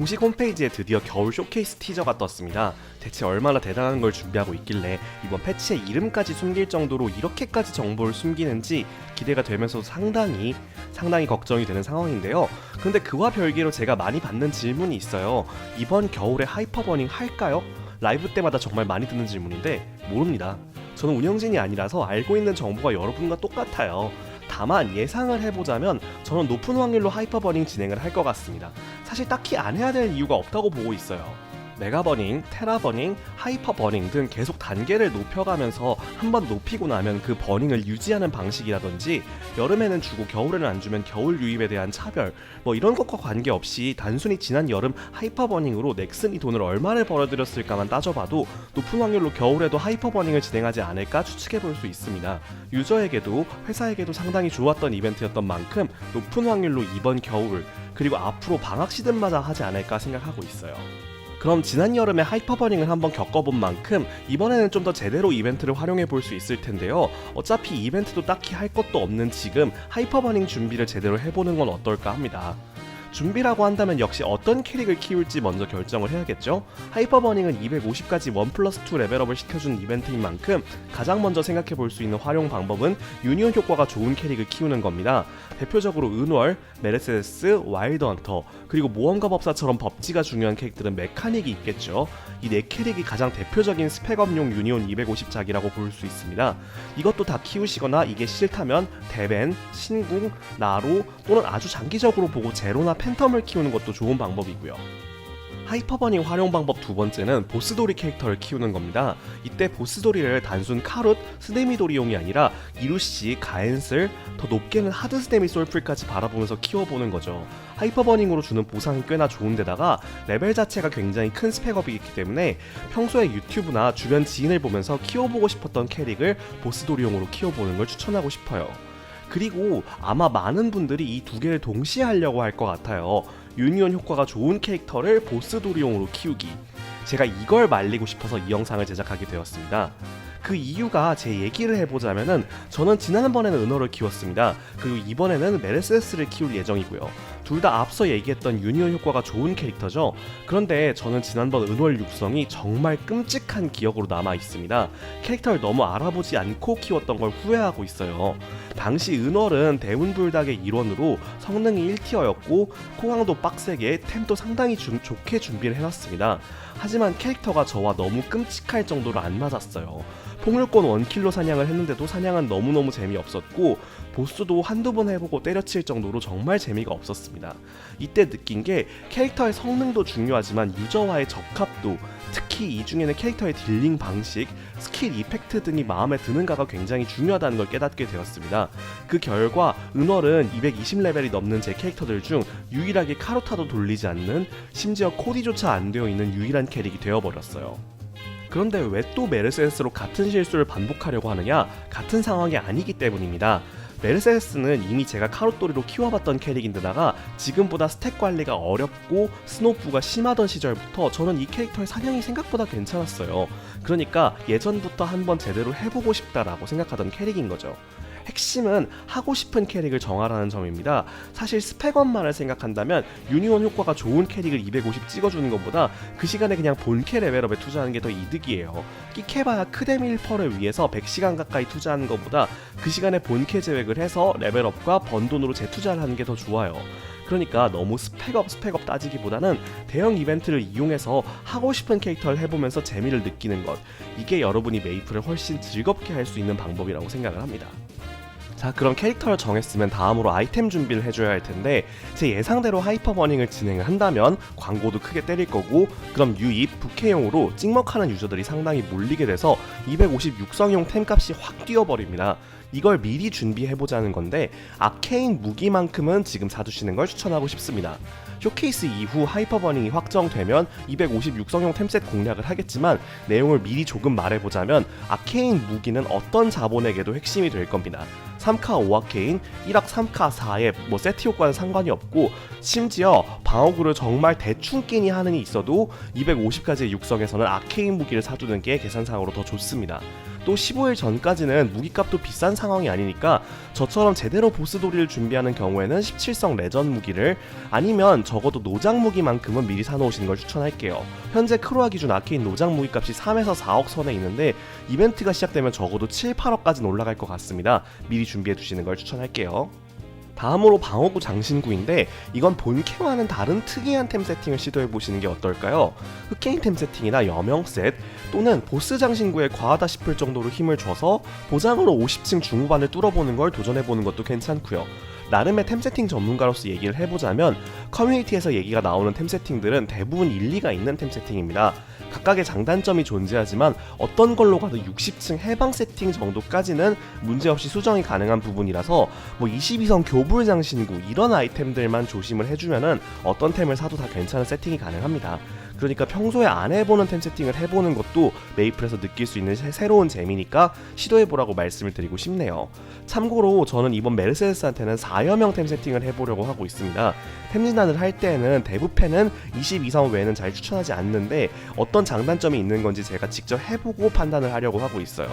공식 홈페이지에 드디어 겨울 쇼케이스 티저가 떴습니다. 대체 얼마나 대단한 걸 준비하고 있길래 이번 패치에 이름까지 숨길 정도로 이렇게까지 정보를 숨기는지 기대가 되면서 상당히 상당히 걱정이 되는 상황인데요. 근데 그와 별개로 제가 많이 받는 질문이 있어요. 이번 겨울에 하이퍼버닝 할까요? 라이브 때마다 정말 많이 듣는 질문인데 모릅니다. 저는 운영진이 아니라서 알고 있는 정보가 여러분과 똑같아요. 다만 예상을 해보자면 저는 높은 확률로 하이퍼버닝 진행을 할 것 같습니다. 사실 딱히 안 해야 될 이유가 없다고 보고 있어요. 메가버닝, 테라버닝, 하이퍼버닝 등 계속 단계를 높여가면서 한 번 높이고 나면 그 버닝을 유지하는 방식이라든지 여름에는 주고 겨울에는 안 주면 겨울 유입에 대한 차별 뭐 이런 것과 관계없이 단순히 지난 여름 하이퍼버닝으로 넥슨이 돈을 얼마를 벌어들였을까만 따져봐도 높은 확률로 겨울에도 하이퍼버닝을 진행하지 않을까 추측해 볼 수 있습니다. 유저에게도 회사에게도 상당히 좋았던 이벤트였던 만큼 높은 확률로 이번 겨울 그리고 앞으로 방학 시즌마다 하지 않을까 생각하고 있어요. 그럼 지난 여름에 하이퍼버닝을 한번 겪어본 만큼 이번에는 좀 더 제대로 이벤트를 활용해 볼 수 있을 텐데요. 어차피 이벤트도 딱히 할 것도 없는 지금 하이퍼버닝 준비를 제대로 해보는 건 어떨까 합니다. 준비라고 한다면 역시 어떤 캐릭을 키울지 먼저 결정을 해야겠죠. 하이퍼버닝은 250까지 1 플러스 2 레벨업을 시켜준 이벤트인 만큼 가장 먼저 생각해 볼 수 있는 활용 방법은 유니온 효과가 좋은 캐릭을 키우는 겁니다. 대표적으로 은월, 메르세데스, 와일드 헌터, 그리고 모험가 법사처럼 법지가 중요한 캐릭들은 메카닉이 있겠죠. 이 네 캐릭이 가장 대표적인 스펙업용 유니온 250작이라고 볼 수 있습니다. 이것도 다 키우시거나 이게 싫다면 데벤, 신궁, 나로 또는 아주 장기적으로 보고 제로나 팬텀을 키우는 것도 좋은 방법이고요. 하이퍼버닝 활용 방법 두 번째는 보스돌이 캐릭터를 키우는 겁니다. 이때 보스돌이를 단순 카룻, 스데미돌이용이 아니라 이루시, 가엔슬, 더 높게는 하드 스데미 솔풀까지 바라보면서 키워보는 거죠. 하이퍼버닝으로 주는 보상이 꽤나 좋은데다가 레벨 자체가 굉장히 큰 스펙업이기 때문에 평소에 유튜브나 주변 지인을 보면서 키워보고 싶었던 캐릭을 보스돌이용으로 키워보는 걸 추천하고 싶어요. 그리고 아마 많은 분들이 이 두 개를 동시에 하려고 할 것 같아요. 유니온 효과가 좋은 캐릭터를 보스 도리용으로 키우기. 제가 이걸 말리고 싶어서 이 영상을 제작하게 되었습니다. 그 이유가 제 얘기를 해보자면은 저는 지난번에는 은어를 키웠습니다. 그리고 이번에는 메르세스를 키울 예정이고요. 둘 다 앞서 얘기했던 유니온 효과가 좋은 캐릭터죠. 그런데 저는 지난번 은월 육성이 정말 끔찍한 기억으로 남아 있습니다. 캐릭터를 너무 알아보지 않고 키웠던 걸 후회하고 있어요. 당시 은월은 대운불닭의 일원으로 성능이 1티어였고 코강도 빡세게 템도 상당히 좀 좋게 준비를 해놨습니다. 하지만 캐릭터가 저와 너무 끔찍할 정도로 안 맞았어요. 폭력권 원킬로 사냥을 했는데도 사냥은 너무너무 재미없었고 보스도 한두 번 해보고 때려칠 정도로 정말 재미가 없었습니다. 이때 느낀 게 캐릭터의 성능도 중요하지만 유저와의 적합도 특히 이 중에는 캐릭터의 딜링 방식, 스킬 이펙트 등이 마음에 드는가가 굉장히 중요하다는 걸 깨닫게 되었습니다. 그 결과 은월은 220레벨이 넘는 제 캐릭터들 중 유일하게 카로타도 돌리지 않는 심지어 코디조차 안 되어 있는 유일한 캐릭이 되어버렸어요. 그런데 왜 또 메르세데스로 같은 실수를 반복하려고 하느냐? 같은 상황이 아니기 때문입니다. 메르세데스는 이미 제가 카로토리로 키워봤던 캐릭인데다가 지금보다 스택 관리가 어렵고 스노프가 심하던 시절부터 저는 이 캐릭터의 사냥이 생각보다 괜찮았어요. 그러니까 예전부터 한번 제대로 해보고 싶다라고 생각하던 캐릭인 거죠. 핵심은 하고 싶은 캐릭을 정하라는 점입니다. 사실 스펙업만을 생각한다면 유니온 효과가 좋은 캐릭을 250 찍어주는 것보다 그 시간에 그냥 본캐 레벨업에 투자하는 게 더 이득이에요. 끼캐봐야 크데밀 펄을 위해서 100시간 가까이 투자하는 것보다 그 시간에 본캐 제획을 해서 레벨업과 번 돈으로 재투자를 하는 게 더 좋아요. 그러니까 너무 스펙업 스펙업 따지기보다는 대형 이벤트를 이용해서 하고 싶은 캐릭터를 해보면서 재미를 느끼는 것 이게 여러분이 메이플을 훨씬 즐겁게 할 수 있는 방법이라고 생각을 합니다. 자 그럼 캐릭터를 정했으면 다음으로 아이템 준비를 해줘야 할 텐데 제 예상대로 하이퍼버닝을 진행을 한다면 광고도 크게 때릴 거고 그럼 유입, 부캐용으로 찍먹하는 유저들이 상당히 몰리게 돼서 256성용 템값이 확 뛰어버립니다. 이걸 미리 준비해보자는 건데 아케인 무기만큼은 지금 사두시는 걸 추천하고 싶습니다. 쇼케이스 이후 하이퍼버닝이 확정되면 256성용 템셋 공략을 하겠지만 내용을 미리 조금 말해보자면 아케인 무기는 어떤 자본에게도 핵심이 될 겁니다. 3카 5아케인, 1학 3카 4에 뭐 세트 효과는 상관이 없고 심지어 방어구를 정말 대충 끼니 하는이 있어도 250까지의 육성에서는 아케인 무기를 사두는 게 계산상으로 더 좋습니다. 또 15일 전까지는 무기값도 비싼 상황이 아니니까 저처럼 제대로 보스돌이를 준비하는 경우에는 17성 레전 무기를 아니면 적어도 노장 무기만큼은 미리 사놓으시는 걸 추천할게요. 현재 크로아 기준 아케인 노장 무기 값이 3에서 4억 선에 있는데 이벤트가 시작되면 적어도 7, 8억까지는 올라갈 것 같습니다. 미리 준비해 두시는 걸 추천할게요. 다음으로 방어구 장신구인데 이건 본캐와는 다른 특이한 템 세팅을 시도해 보시는 게 어떨까요? 흑케인 템 세팅이나 여명 셋 또는 보스 장신구에 과하다 싶을 정도로 힘을 줘서 보장으로 50층 중후반을 뚫어보는 걸 도전해 보는 것도 괜찮고요. 나름의 템 세팅 전문가로서 얘기를 해보자면 커뮤니티에서 얘기가 나오는 템 세팅들은 대부분 일리가 있는 템 세팅입니다. 각각의 장단점이 존재하지만 어떤 걸로 가도 60층 해방 세팅 정도까지는 문제없이 수정이 가능한 부분이라서 뭐 22성 교불 장신구 이런 아이템들만 조심을 해주면은 어떤 템을 사도 다 괜찮은 세팅이 가능합니다. 그러니까 평소에 안 해보는 템 세팅을 해보는 것도 메이플에서 느낄 수 있는 새- 새로운 재미니까 시도해보라고 말씀을 드리고 싶네요. 참고로 저는 이번 메르세데스한테는 4여명 템 세팅을 해보려고 하고 있습니다. 템 진단을 할 때는 대부패는 22성 외에는 잘 추천하지 않는데 어떤 장단점이 있는 건지 제가 직접 해보고 판단을 하려고 하고 있어요.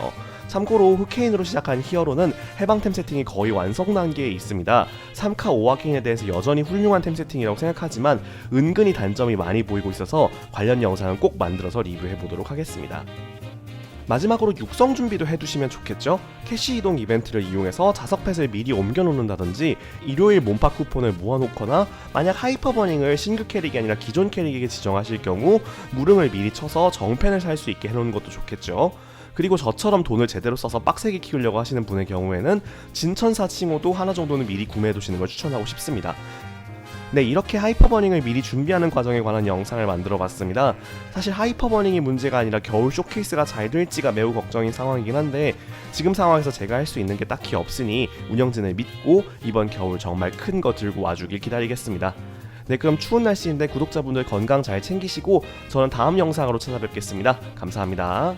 참고로 흑케인으로 시작한 히어로는 해방템 세팅이 거의 완성 단계에 있습니다. 3카 5화케인에 대해서 여전히 훌륭한 템 세팅이라고 생각하지만 은근히 단점이 많이 보이고 있어서 관련 영상은 꼭 만들어서 리뷰해 보도록 하겠습니다. 마지막으로 육성 준비도 해두시면 좋겠죠? 캐시 이동 이벤트를 이용해서 자석펫을 미리 옮겨 놓는다든지 일요일 몸파 쿠폰을 모아놓거나 만약 하이퍼버닝을 싱글 캐릭이 아니라 기존 캐릭에게 지정하실 경우 무릉을 미리 쳐서 정펜을 살 수 있게 해놓는 것도 좋겠죠. 그리고 저처럼 돈을 제대로 써서 빡세게 키우려고 하시는 분의 경우에는 진천사 칭호도 하나 정도는 미리 구매해 두시는 걸 추천하고 싶습니다. 네, 이렇게 하이퍼버닝을 미리 준비하는 과정에 관한 영상을 만들어 봤습니다. 사실 하이퍼버닝이 문제가 아니라 겨울 쇼케이스가 잘 될지가 매우 걱정인 상황이긴 한데 지금 상황에서 제가 할 수 있는 게 딱히 없으니 운영진을 믿고 이번 겨울 정말 큰 거 들고 와주길 기다리겠습니다. 네, 그럼 추운 날씨인데 구독자분들 건강 잘 챙기시고 저는 다음 영상으로 찾아뵙겠습니다. 감사합니다.